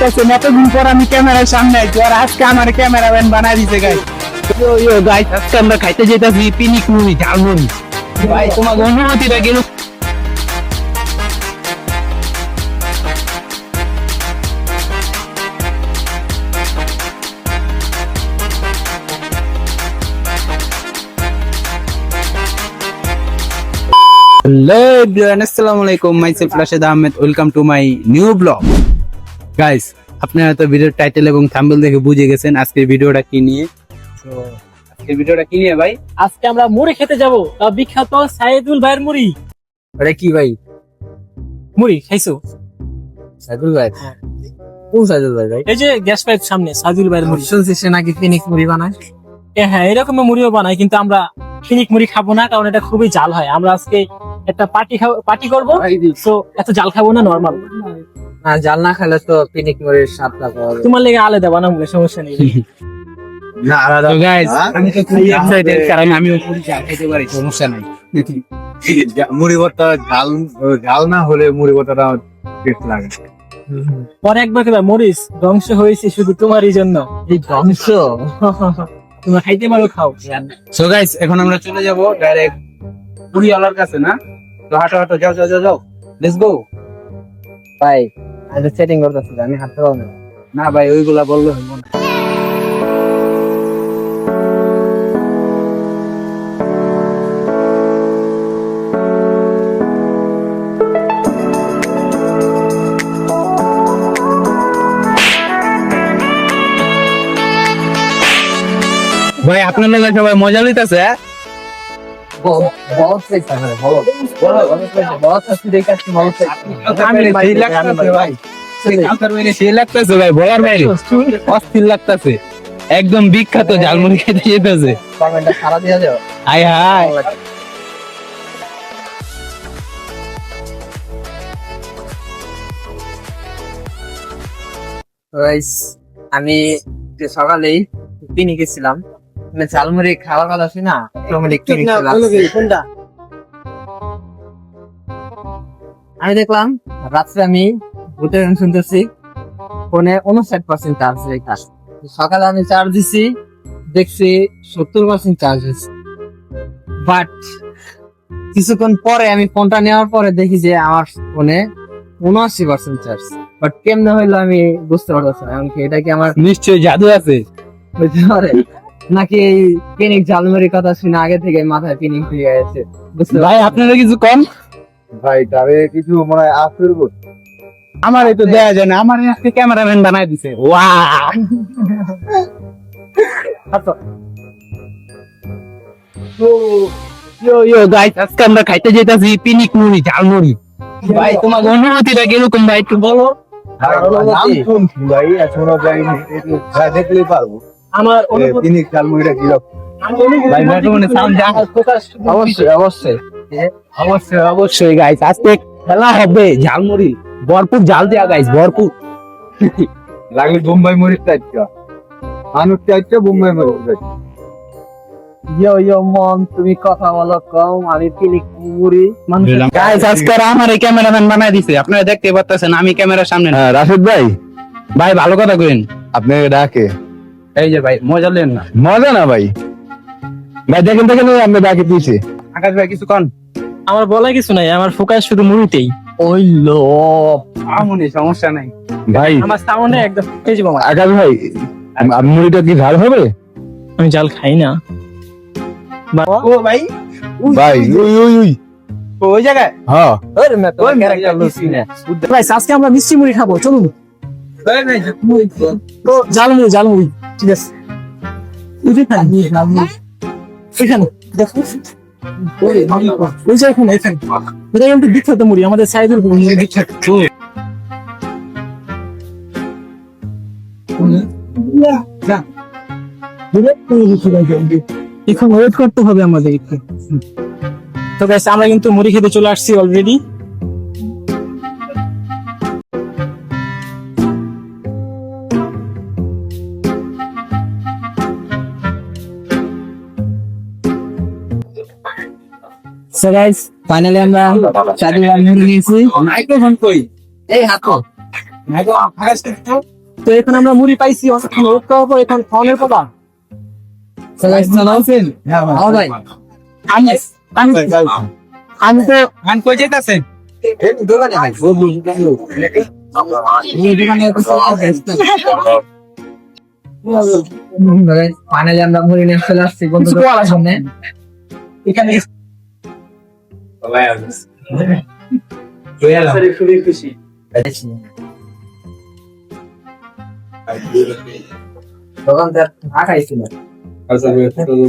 দেখতেছেন এতদিন পর আমি ক্যামেরার সামনে আছি আর আজকে আমার ক্যামেরাম্যান বানাই দিছে গাই ইয়ো ইয়ো গাইস আজকে আমরা খাইতে যেতেছি পিনিক মুড়ি ঝালমুড়ি। ভাই তোমার অনুমতিটা গেল। হ্যালো এভরিওয়ান আসসালামু আলাইকুম myself Rashed Ahmed welcome to my new blog guys আপনারা তো ভিডিওর টাইটেল এবং থাম্বনেল দেখে বুঝে গেছেন আজকের ভিডিওটা কি নিয়ে। তো আজকের ভিডিওটা কি নিয়ে ভাই? আজকে আমরা মুড়ি খেতে যাব তা বিখ্যাত সাইদুল ভাইয়ের মুড়ি। এটা কি ভাই? মুড়ি খাইছো? সাইদুল ভাই? হ্যাঁ। কোন সাইদুল ভাই ভাই? এই যে গ্যাস পাইপ সামনে সাইদুল ভাইয়ের মুড়ি। শুনছি সে নাকি পিনিক মুড়ি বানায়? হ্যাঁ এরকম মুড়িও বানাই কিন্তু আমরা ফিনিক মুড়ি খাব না কারণ এটা খুবই জাল হয়। আমরা আজকে একটা পার্টি পার্টি করব। তো এত জাল খাব না নর্মাল না জাল না খেলে তো পিনিক মুড়ির স্বাদটা পাওয়া যায় তোমার লেগে আলাদা বানাবো সমস্যা নেই। না আলাদা। তো গাইস হ্যাঁ? আমি তো খুবই এক্সাইটেড কারণ আমি মুড়ি চা খেতে পারি সমস্যা নাই। মুড়ি ভর্তা ঝাল ঝাল না হলে মুড়ি ভর্তাটা টেস্ট লাগে পরে একবার কেবা মরিস ধ্বংস হয়েছে শুধু তোমারই জন্য। এই ধ্বংস? তোমরা খাইতে পারো খাও। সো গাইস এখন আমরা চলে যাব ডাইরেক্ট পুরিওয়ালার কাছে না? তো হাঁটো হাঁটো যাও যাও যাও যাও। লেটস গো ভাই আমি সেটিং করতেছি আমি হাঁটতে পারব না। ভাই, ওইগুলা বললে হইব না। ভাই, আপনার সবাই মজা লইতেছে লাগতেছে ভাই। বলার বাইরে। অস্থির লাগতেছে একদম বিখ্যাত ঝালমুড়ি খেতে যেতেছে। হাই হাই আমি সকালেই পিনি গেছিলাম ঝালমুড়ি খাওয়ার কথা শুনি না আমি দেখলাম রাত্রে আমি ভূতের গান শুনতেছি ফোনে উনষাট পার্সেন্ট চার্জ রেখা সকালে আমি চার্জ দিছি দেখছি সত্তর পার্সেন্ট চার্জ হয়েছে। বাট কিছুক্ষণ পরে আমি ফোনটা নেওয়ার পরে দেখি যে আমার ফোনে উনআশি পার্সেন্ট চার্জ বাট কেমনে হইল আমি বুঝতে পারতেছি এমনকি এটা কি আমার নিশ্চয় জাদু আছে। হইতে পারে। নাকি এই পিনিক ঝালমুড়ির কথা শুনে আগে থেকে মাথায় পিনিক হয়ে গেছে ভাই আপনারা কিছু কম? ভাই তবে কিছু মনে হয় আফসুর বোধ আমার তো দেয়া যায় না আমার আজকে ক্যামেরাম্যান বানাই দিছে। ওয়া ইয়ো ইয়ো গাইস আজকে আমরা খাইতে যেতেছি পিনিক মুড়ি ঝালমুড়ি। ভাই তোমার অনুমতিটা কীরকম ভাই একটু বলো। ভাই এখনও যাইনি। দেখলেই পারব। আমার তিনি ঝালমুড়িটা ভাই যা অবশ্যই অবশ্যই। অবশ্যই অবশ্যই গাইস আজকে খেলা হবে ঝালমুড়ি। ভরপুর জাল দেয়া গাইস ভরপুর। লাগলে বোম্বাই মরিচ টাইপটা মানুষ টাইপটা বোম্বাই মরিচ টাইপ। ইয়ো ইয়ো মন তুমি কথা বলো কম আমি পিনিক মুড়ি। গাইস আজকে আর আমার ক্যামেরাম্যান বানাই দিছে। আপনারা দেখতে পাচ্ছেন আমি ক্যামেরার সামনে। হ্যাঁ রাশেদ ভাই। ভাই ভালো কথা কইন। আপনাকে ডাকে। এই যে ভাই মজা লেন না। মজা না ভাই। ভাই দেখেন দেখেন আপনি ডাকে দিয়েছে। আকাশ ভাই কিছু কন? আমার বলা কিছু নাই আমার ফোকাস শুধু মুড়িতেই ওই লো আমনি সমস্যা নাই। ভাই আমার সামনে একদম এই যে মামা আকাশ ভাই আম- আম- মুড়িটা কি ঝাল হবে? আমি জাল খাই না। ও ভাই ভাই উই উই উই ওই জায়গায়? হ্যাঁ। ওরে মে তো ওই ক্যারেক্টার লুচি না ভাই আজকে আমরা মিষ্টি মুড়ি খাব চলুন। ভাই ভাই তো জাল মুড়ি জাল মুড়ি। ঠিক আছে এখানে, দেখো। ওই যে এখানে এখানে। এটা কিন্তু বিখ্যাত মুড়ি আমাদের বিখ্যাত এখন ওয়েট করতে হবে আমাদের আমরা কিন্তু মুড়ি খেতে চলে আসছি অলরেডি সো গাইস ফাইনালি আমরা চারটি নিয়েছি। মাইক্রোফোন কই? এই হাতো তো? এখন আমরা মুড়ি পাইছি অনেকক্ষণ ওয়েট করার পর এখন খাওয়ানোর পালা হ্যাঁ ভাই আমি আমি তো। কই যেতেছেন দোকানে ভাই ফাইনালি আমরা মুড়ি নিয়ে চলে আসছি বন্ধুদের সামনে। এখানে খুবই খুশি। দোকানদার ঢাকাই ছিল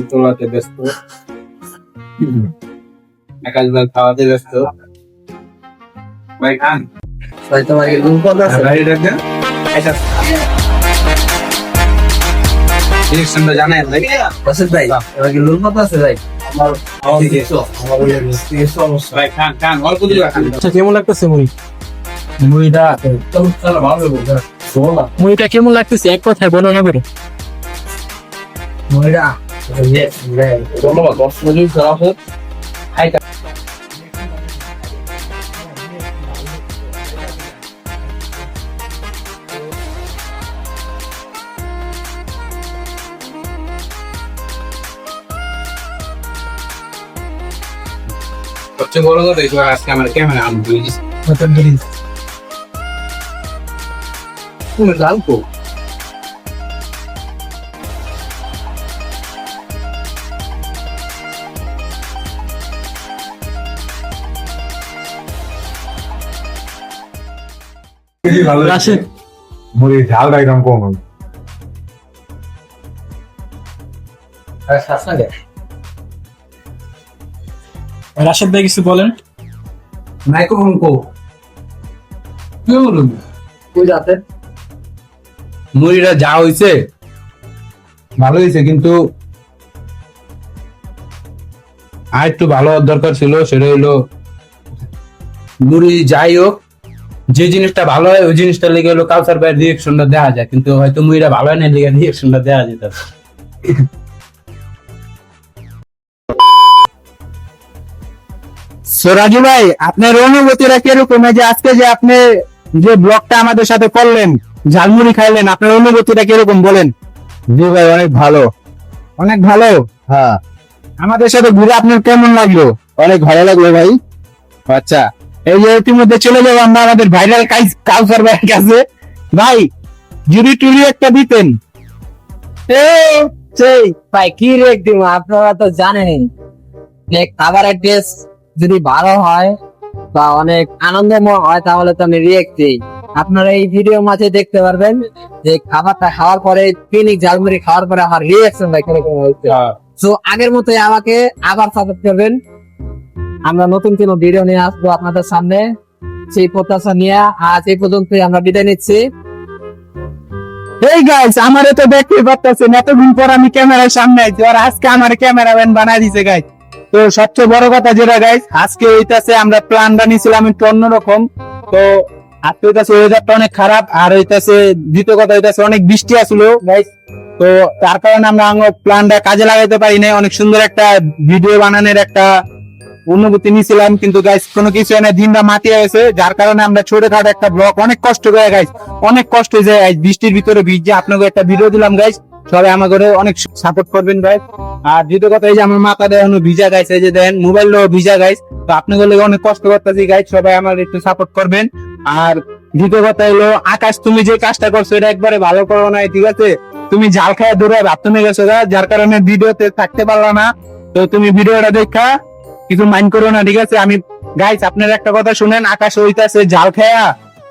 তোলাতে ব্যস্ত। একাশ বার খাওয়াতে ব্যস্ত। ভাই খান। ভাই তোমার কি রুম কত আছে গাড়ি রাখবেন ডিরেকশনটা জানেন ভাই। রশিদ ভাই তোমার কি রুম কত আছে ভাই? আচ্ছা কেমন লাগতেছে মুড়ি? মুড়িটা ভালো মুড়িটা কেমন লাগতেছে? এক কথায় বর্ণনা করো। মুড়িটা সবচেয়ে বড় কথা এই আজকে আমার ক্যামেরা আমি ধুয়ে দিচ্ছি নতুন ব্রিজ তুমি লাল কো। রাশেদ ভাই কিছু বলেন। মাইক্রোফোন কো। কি বলুন? যাতে মুড়িটা যা হইছে ভালো হয়েছে কিন্তু আর একটু ভালো দরকার ছিল সেটা হইল মুড়ি যাই হোক যে জিনিসটা ভালো হয় ওই জিনিসটা লেগে হলো কাউসার ভাইয়ের রিয়েকশনটা দেওয়া যায় কিন্তু হয়তো মুড়িটা ভালো হয় না লেগে রিয়েকশনটা দেওয়া যেত। সোরাজু ভাই আপনার অনুভূতিটা কীরকম? এই যে আজকে যে আপনি যে ব্লগটা আমাদের সাথে করলেন ঝালমুড়ি খাইলেন আপনার অনুভূতিটা কীরকম বলেন? জি ভাই অনেক ভালো। অনেক ভালো? হ্যাঁ। আমাদের সাথে ঘুরে আপনার কেমন লাগল? অনেক ভালো লাগল ভাই। আচ্ছা এই যে ইতিমধ্যে চলে যাব আমরা আমাদের ভাইরাল কাউসার ভাইয়ের কাছে। ভাই জুড়ি টুরি একটা দিতেন। সেই ভাই কি রেক দিব আপনারা তো জানেন খাবারের টেস্ট যদি ভালো হয় বা অনেক আনন্দময় হয় তাহলে তো আমি রিয়েক্ট দিই আপনারা এই ভিডিও মাঝে দেখতে পারবেন যে খাবারটা খাওয়ার পরে পিনিক ঝালমুড়ি খাওয়ার পরে আমার রিয়েকশন ভাই কীরকম হচ্ছে তো আগের মতোই আমাকে আবার সাপোর্ট করবেন। আমরা নতুন কোনো ভিডিও নিয়ে আসব আপনাদের সামনে। সেই প্রত্যাশা নিয়ে আজ এই পর্যন্তই আমরা বিদায় নিচ্ছি। এই গাইস আমারে তো দেখতে পাচ্ছেন এতদিন পর আমি ক্যামেরার সামনে আইছি আর আজকে আমার ক্যামেরাম্যান বানাই দিছে গাইস তো সবচেয়ে বড় কথা যেটা গাইস আজকে হইতাছে আমরা প্ল্যান বানিয়েছিলাম একটু অন্যরকম। তো আজকে হইতাছে ওয়েদারটা অনেক খারাপ আর হইতাছে, দ্বিতীয় কথা হইতাছে অনেক বৃষ্টি আসলো গাইস তো তার কারণে আমরা প্ল্যানটা কাজে লাগাইতে পারি অনেক সুন্দর একটা ভিডিও বানানোর একটা অনুভূতি নিয়েছিলাম কিন্তু গাইস কোনো কিছু এনে দিনটা মাতিয়ে গেছে যার কারণে আমরা ছোটখাটো একটা ব্লগ অনেক কষ্ট করে গাইস অনেক কষ্ট হয়ে যায় বৃষ্টির ভিতরে ভিজে। আপনাকে একটা ভিডিও দিলাম গাইস সবাই আমাকে অনেক সাপোর্ট করবেন ভাই আর দ্বিতীয় কথা এই যে আমার মাথা দেখানো ভিজা গাইস এই যে দেন মোবাইল ভিজা গাইস তো আপনাদের লেগে অনেক কষ্ট করতেছি গাইস সবাই আমার একটু সাপোর্ট করবেন। আর দ্বিতীয় কথা হলো, আকাশ, তুমি যে কাজটা করছ, এটা একবারে ভালো করো নাই, ঠিক আছে? তুমি জাল খায় দূরে বাথরুমে গেছো যার কারণে ভিডিওতে থাকতে পারলা না। তো তুমি ভিডিওটা দেখা, কিছু মাইন্ড করো না, ঠিক আছে? আমি গাইস আপনার একটা কথা শুনেন, আকাশ হইতাছে জাল খায়া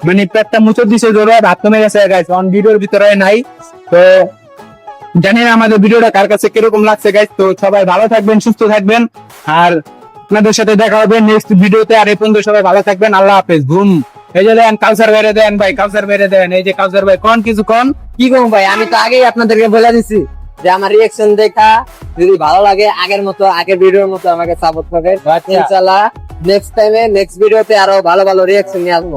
মানে পেটটা মুচর দিছে, ধরো বাথরুমে গেছে গাইস অন ভিডিওর ভিতরে নাই। তো জানি না আমাদের ভিডিওটা কার কাছে কীরকম লাগছে গাইস তো সবাই ভালো থাকবেন সুস্থ থাকবেন। আর আপনাদের সাথে দেখা হবে নেক্সট ভিডিওতে। আর এই পর্যন্ত সবাই ভালো থাকবেন। আল্লাহ হাফেজ। ঘুম। এই যে দেন কাউসার বেড়ে দেন ভাই কাউসার বেড়ে দেন। এই যে কাউসার ভাই কোন কিছু কোন? কি কম ভাই? আমি তো আগেই আপনাদেরকে বলে দিছি যে আমার রিয়েকশন দেখা যদি ভালো লাগে আগের মতো আগের ভিডিওর মতো আমাকে সাপোর্ট করবেন। আচ্ছা। ইনশাআল্লাহ নেক্সট টাইমে নেক্সট ভিডিওতে আরও ভালো ভালো রিয়েকশন নিয়ে আসব।